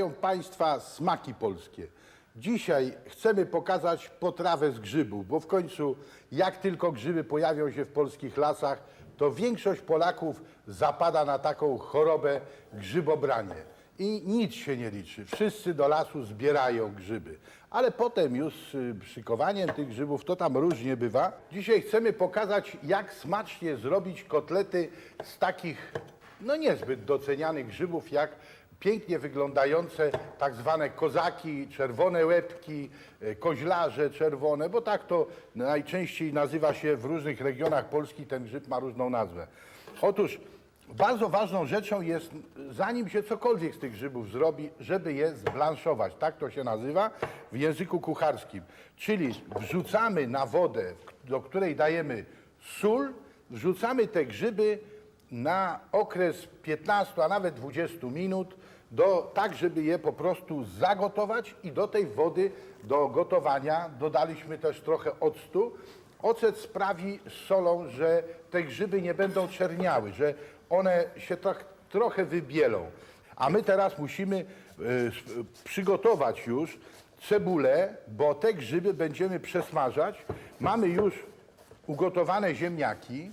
Witają Państwa smaki polskie. Dzisiaj chcemy pokazać potrawę z grzybów, bo w końcu jak tylko grzyby pojawią się w polskich lasach, to większość Polaków zapada na taką chorobę grzybobranie. I nic się nie liczy. Wszyscy do lasu zbierają grzyby. Ale potem już y, szykowaniem tych grzybów to tam różnie bywa. Dzisiaj chcemy pokazać, jak smacznie zrobić kotlety z takich no niezbyt docenianych grzybów, jak pięknie wyglądające tak zwane kozaki, czerwone łebki, e, koźlarze czerwone, bo tak to najczęściej nazywa się w różnych regionach Polski, ten grzyb ma różną nazwę. Otóż bardzo ważną rzeczą jest, zanim się cokolwiek z tych grzybów zrobi, żeby je zblanszować. Tak to się nazywa w języku kucharskim. Czyli wrzucamy na wodę, do której dajemy sól, wrzucamy te grzyby na okres 15, a nawet 20 minut, do, tak żeby je po prostu zagotować i do tej wody do gotowania dodaliśmy też trochę octu. Ocet sprawi z solą, że te grzyby nie będą czerniały, że one się tak trochę wybielą. A my teraz musimy y, przygotować już cebulę, bo te grzyby będziemy przesmażać. Mamy już ugotowane ziemniaki,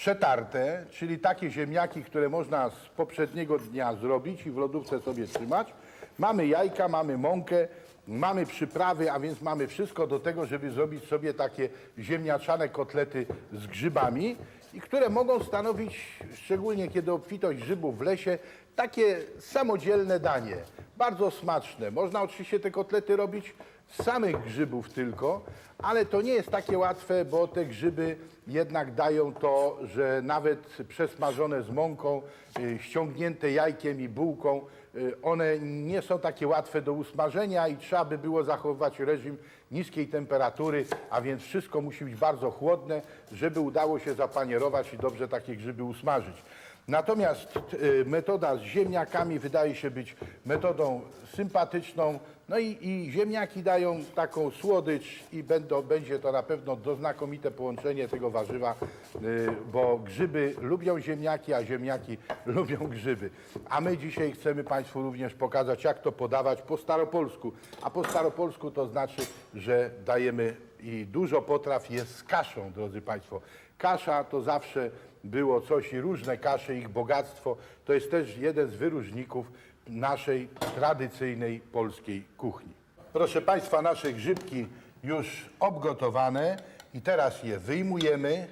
przetarte, czyli takie ziemniaki, które można z poprzedniego dnia zrobić i w lodówce sobie trzymać. Mamy jajka, mamy mąkę, mamy przyprawy, a więc mamy wszystko do tego, żeby zrobić sobie takie ziemniaczane kotlety z grzybami i które mogą stanowić, szczególnie kiedy obfitość grzybów w lesie, takie samodzielne danie. Bardzo smaczne. Można oczywiście te kotlety robić samych grzybów tylko, ale to nie jest takie łatwe, bo te grzyby jednak dają to, że nawet przesmażone z mąką, y, ściągnięte jajkiem i bułką, y, one nie są takie łatwe do usmażenia i trzeba by było zachowywać reżim niskiej temperatury, a więc wszystko musi być bardzo chłodne, żeby udało się zapanierować i dobrze takie grzyby usmażyć. Natomiast y, metoda z ziemniakami wydaje się być metodą sympatyczną. No i, i ziemniaki dają taką słodycz i będą, będzie to na pewno do znakomite połączenie tego warzywa, y, bo grzyby lubią ziemniaki, a ziemniaki lubią grzyby. A my dzisiaj chcemy Państwu również pokazać, jak to podawać po staropolsku. A po staropolsku to znaczy, że dajemy i dużo potraw jest z kaszą, drodzy Państwo. Kasza to zawsze było coś i różne kasze, ich bogactwo. To jest też jeden z wyróżników naszej tradycyjnej polskiej kuchni. Proszę Państwa, nasze grzybki już obgotowane i teraz je wyjmujemy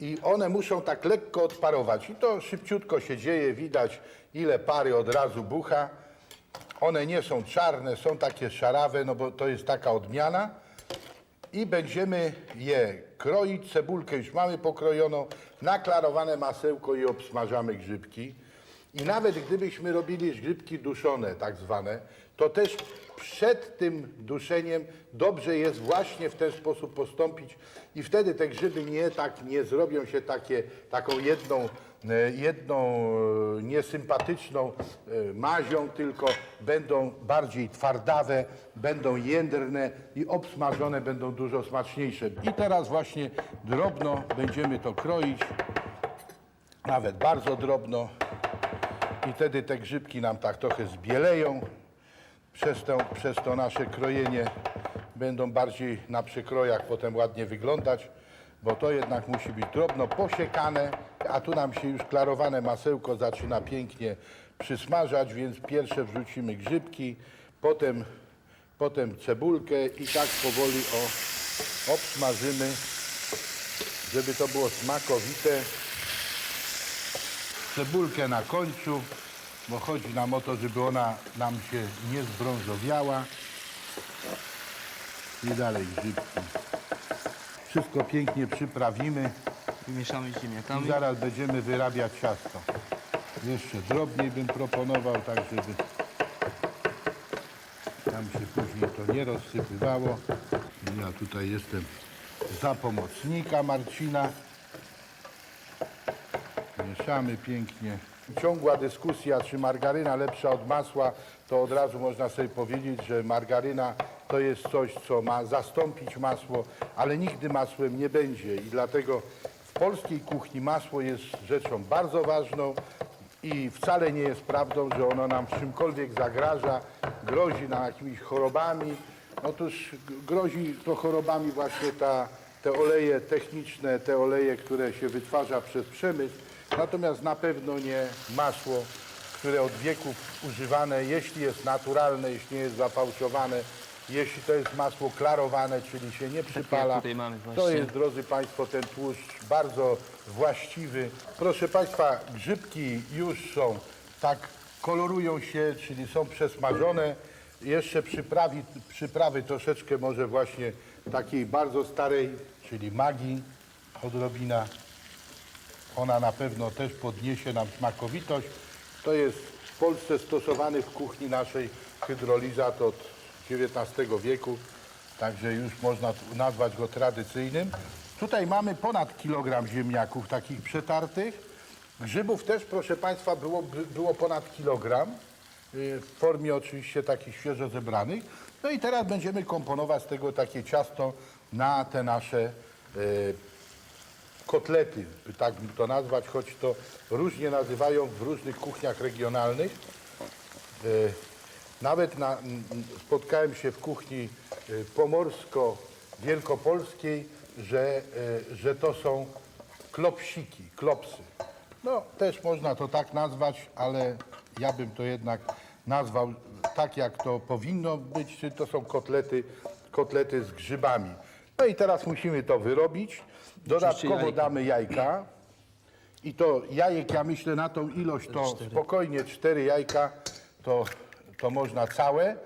i one muszą tak lekko odparować. I to szybciutko się dzieje, widać ile pary od razu bucha. One nie są czarne, są takie szarawe, no bo to jest taka odmiana i będziemy je kroić. Cebulkę już mamy pokrojoną, naklarowane masełko i obsmażamy grzybki. I nawet gdybyśmy robili grzybki duszone, tak zwane, to też przed tym duszeniem dobrze jest właśnie w ten sposób postąpić i wtedy te grzyby nie tak nie zrobią się takie, taką jedną, e, jedną e, niesympatyczną e, mazią, tylko będą bardziej twardawe, będą jędrne i obsmażone będą dużo smaczniejsze. I teraz właśnie drobno będziemy to kroić, nawet bardzo drobno. I wtedy te grzybki nam tak trochę zbieleją. Przez to, przez to nasze krojenie będą bardziej na przykrojach potem ładnie wyglądać, bo to jednak musi być drobno posiekane, a tu nam się już klarowane masełko zaczyna pięknie przysmażać, więc pierwsze wrzucimy grzybki, potem, potem cebulkę i tak powoli o, obsmażymy, żeby to było smakowite. Cebulkę na końcu, bo chodzi nam o to, żeby ona nam się nie zbrązowiała. I dalej grzybki. Wszystko pięknie przyprawimy i ziemniakami. zaraz będziemy wyrabiać ciasto. Jeszcze drobniej bym proponował, tak żeby tam się później to nie rozsypywało. Ja tutaj jestem za pomocnika Marcina. Mieszamy pięknie. Ciągła dyskusja, czy margaryna lepsza od masła, to od razu można sobie powiedzieć, że margaryna to jest coś, co ma zastąpić masło, ale nigdy masłem nie będzie i dlatego w polskiej kuchni masło jest rzeczą bardzo ważną. i wcale nie jest prawdą, że ono nam czymkolwiek zagraża, grozi nam jakimiś chorobami. Otóż grozi to chorobami właśnie ta, te oleje techniczne, te oleje, które się wytwarza przez przemysł, natomiast na pewno nie masło, które od wieków używane, jeśli jest naturalne, jeśli nie jest zafałszowane, jeśli to jest masło klarowane, czyli się nie przypala, tutaj mamy to właśnie. jest, drodzy Państwo, ten tłuszcz bardzo właściwy. Proszę Państwa, grzybki już są tak, kolorują się, czyli są przesmażone. Jeszcze przyprawi, przyprawy troszeczkę może właśnie takiej bardzo starej, czyli magii, odrobina. Ona na pewno też podniesie nam smakowitość. To jest w Polsce stosowany w kuchni naszej hydrolizat od XIX wieku, także już można nazwać go tradycyjnym. Tutaj mamy ponad kilogram ziemniaków takich przetartych. Grzybów też, proszę Państwa, było, by- było ponad kilogram y, w formie oczywiście takich świeżo zebranych. No i teraz będziemy komponować z tego takie ciasto na te nasze y, kotlety, by tak to nazwać, choć to różnie nazywają w różnych kuchniach regionalnych. E, Nawet na, spotkałem się w kuchni e, pomorsko-wielkopolskiej, że, e, że to są klopsiki, klopsy. No, też można to tak nazwać, ale ja bym to jednak nazwał tak, jak to powinno być, czyli to są kotlety, kotlety z grzybami. No i teraz musimy to wyrobić. Dodatkowo jajka. damy jajka. I to jajek, ja myślę, na tą ilość to spokojnie cztery jajka to, to można całe.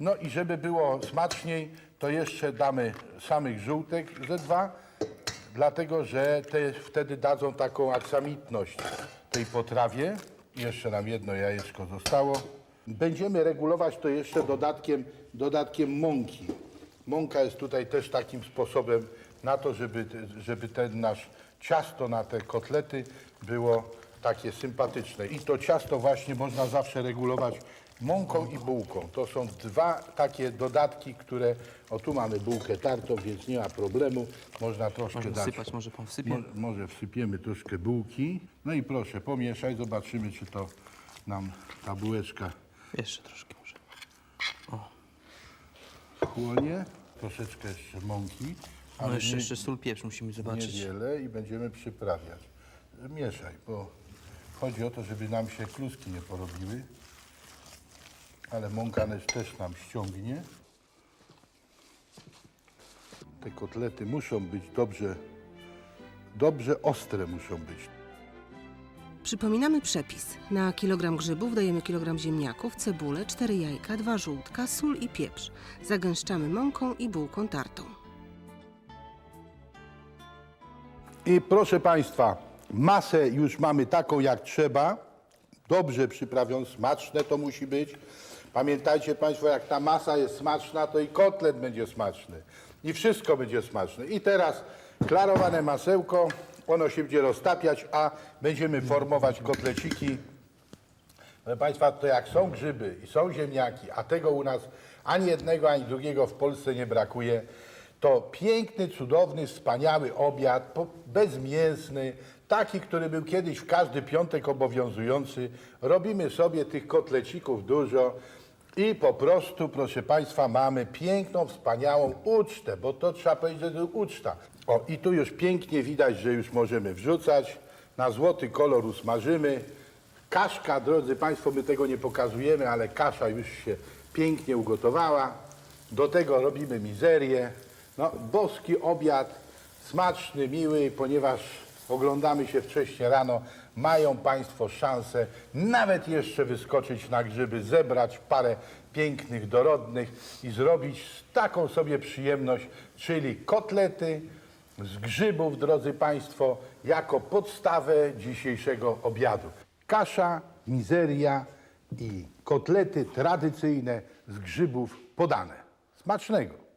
No i żeby było smaczniej, to jeszcze damy samych żółtek ze dwa, dlatego że te wtedy dadzą taką aksamitność tej potrawie. Jeszcze nam jedno jajeczko zostało. Będziemy regulować to jeszcze dodatkiem, dodatkiem mąki. Mąka jest tutaj też takim sposobem na to, żeby, żeby ten nasz ciasto na te kotlety było takie sympatyczne. I to ciasto właśnie można zawsze regulować mąką i bułką. To są dwa takie dodatki, które... O, tu mamy bułkę tartą, więc nie ma problemu. Można troszkę Można dać. wsypać, może pan wsypie? Mo, może wsypiemy troszkę bułki. No i proszę, pomieszaj, zobaczymy, czy to nam ta bułeczka Jeszcze troszkę może. Chłonie. Troszeczkę jeszcze mąki, No ale jeszcze, nie, jeszcze sól, pieprz musimy zobaczyć. niewiele i będziemy przyprawiać. Mieszaj, bo chodzi o to, żeby nam się kluski nie porobiły. Ale mąka też- też nam ściągnie. Te kotlety muszą być dobrze, dobrze ostre muszą być. Przypominamy przepis. Na kilogram grzybów dajemy kilogram ziemniaków, cebulę, cztery jajka, dwa żółtka, sól i pieprz. Zagęszczamy mąką i bułką tartą. I proszę Państwa, masę już mamy taką jak trzeba. Dobrze przyprawią, smaczne to musi być. Pamiętajcie Państwo, jak ta masa jest smaczna, to i kotlet będzie smaczny. I wszystko będzie smaczne. I teraz klarowane masełko, ono się będzie roztapiać, a będziemy formować kotleciki. Proszę Państwa, to jak są grzyby i są ziemniaki, a tego u nas ani jednego, ani drugiego w Polsce nie brakuje, to piękny, cudowny, wspaniały obiad, bezmięsny, taki, który był kiedyś w każdy piątek obowiązujący. Robimy sobie tych kotlecików dużo i po prostu, proszę Państwa, mamy piękną, wspaniałą ucztę, bo to trzeba powiedzieć, że to uczta. O, i tu już pięknie widać, że już możemy wrzucać. Na złoty kolor usmażymy. Kaszka, drodzy Państwo, my tego nie pokazujemy, ale kasza już się pięknie ugotowała. Do tego robimy mizerię. No, boski obiad, smaczny, miły, ponieważ oglądamy się wcześniej rano, mają Państwo szansę nawet jeszcze wyskoczyć na grzyby, zebrać parę pięknych, dorodnych i zrobić taką sobie przyjemność, czyli kotlety, z grzybów, drodzy Państwo, jako podstawę dzisiejszego obiadu. Kasza, mizeria i kotlety tradycyjne z grzybów podane. Smacznego!